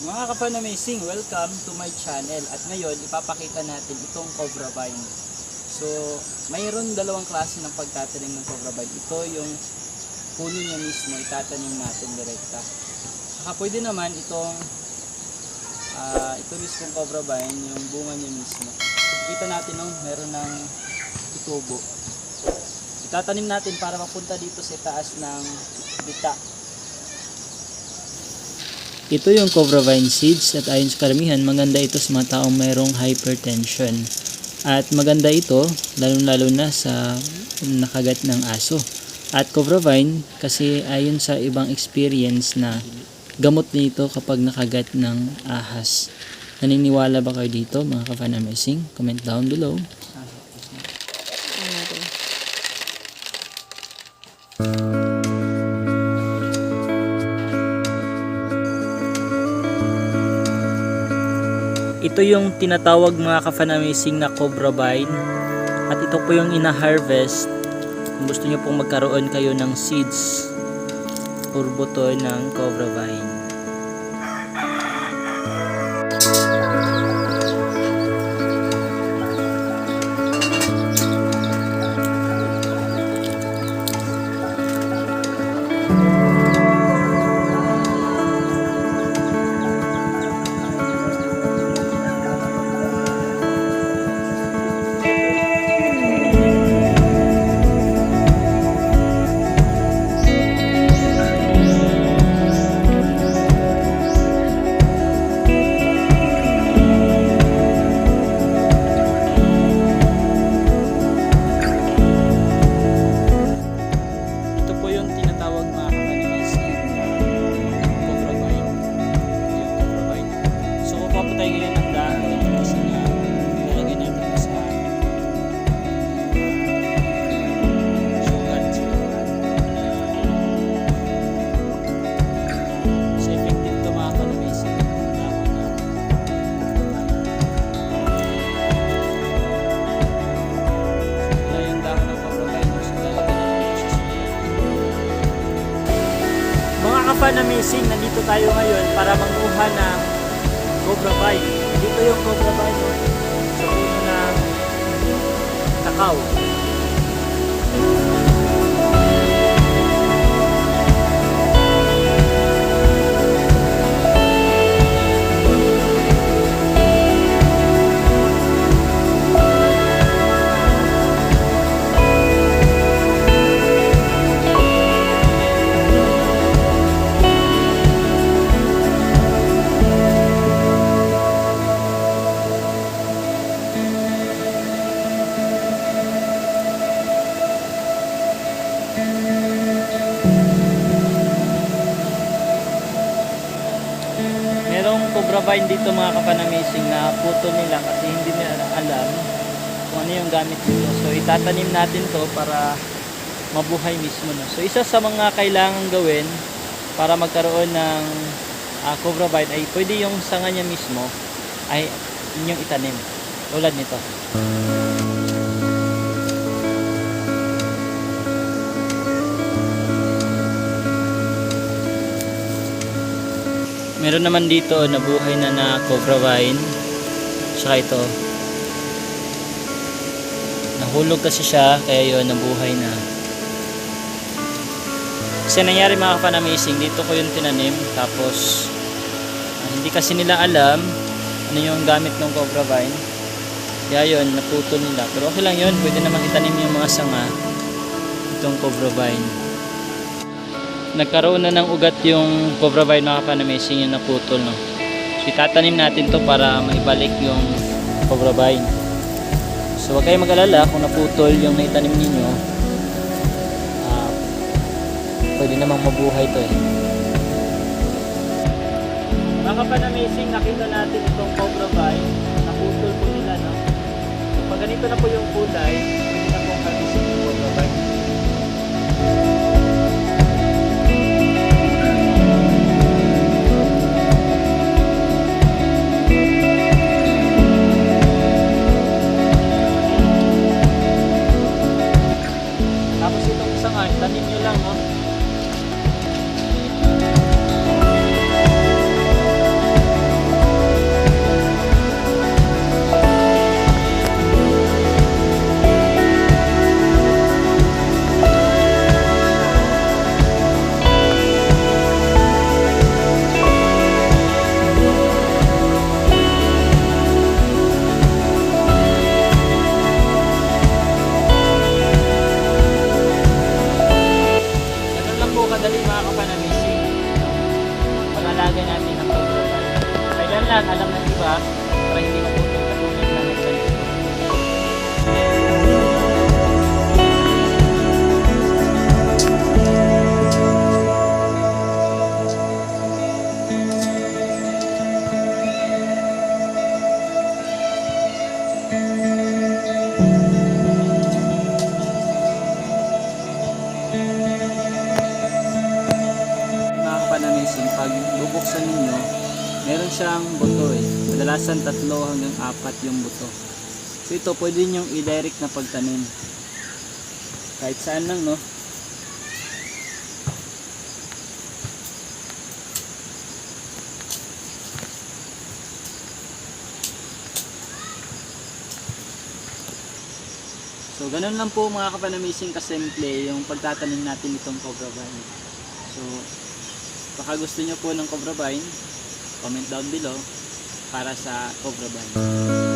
Mga kapan amazing, welcome to my channel. At ngayon, ipapakita natin itong Cobra Vine. So, mayroon dalawang klase ng pagtatanim ng Cobra Vine. Ito yung puno niya mismo, itatanim natin direkta. Saka pwede naman itong ah, ito mismong Cobra Vine, yung bunga niya mismo. Kita natin no, meron ng itubo. Itatanim natin para mapunta dito sa taas ng bita. Ito yung Cobra Vine seeds at ayon sa karamihan, maganda ito sa mga taong mayroong hypertension. At maganda ito, lalo-lalo na sa nakagat ng aso. At Cobra Vine, kasi ayon sa ibang experience na gamot nito kapag nakagat ng ahas. Naniniwala ba kayo dito mga ka-fan amazing? Comment down below. Ito yung tinatawag mga ka-fan amazing na Cobra Vine. At ito po yung ina-harvest kung gusto niyo pong magkaroon kayo ng seeds or buto ng Cobra Vine. Amazing, nandito tayo ngayon para manguha ng Cobra Vine. Dito yung Cobra Vine oh, sa puno ng kakao. Merong Cobra Vine dito mga kapanamazing na puto nila kasi hindi nila alam kung ano yung gamit nila. So itatanim natin to para mabuhay mismo. No? So isa sa mga kailangan gawin para magkaroon ng ah, Cobra ay pwede yung sanga niya mismo ay inyong itanim. Tulad nito. Meron naman dito na buhay na na Cobra Vine. Saka ito. Nahulog kasi siya, kaya yun, nabuhay na. Kasi nangyari mga ka-fan-amazing, dito ko yung tinanim. Tapos, ah, hindi kasi nila alam ano yung gamit ng Cobra Vine. Kaya yun, naputol nila. Pero okay lang yun, pwede naman itanim yung mga sanga. Itong Cobra Vine nagkaroon na ng ugat yung Cobra Vine mga panamazing yung naputol no. So itatanim natin to para maibalik yung Cobra Vine. So huwag kayong mag-alala kung naputol yung naitanim ninyo. ah, pwede namang mabuhay to eh. Mga panamazing nakita natin itong Cobra Vine. Naputol po nila no. So pag ganito na po yung kulay, pag-aalaga natin ng cobra vine. Kailan lang, alam ng iba, para hindi maputol bubuksan ninyo, meron siyang buto eh. Kadalasan tatlo hanggang apat yung buto. So ito, pwede nyo i-direct na pagtanim. Kahit saan lang, no? So, ganun lang po mga kapanamising kasimple yung pagtatanim natin itong cobra vine. So, baka gusto nyo po ng cobra vine, comment down below para sa cobra vine.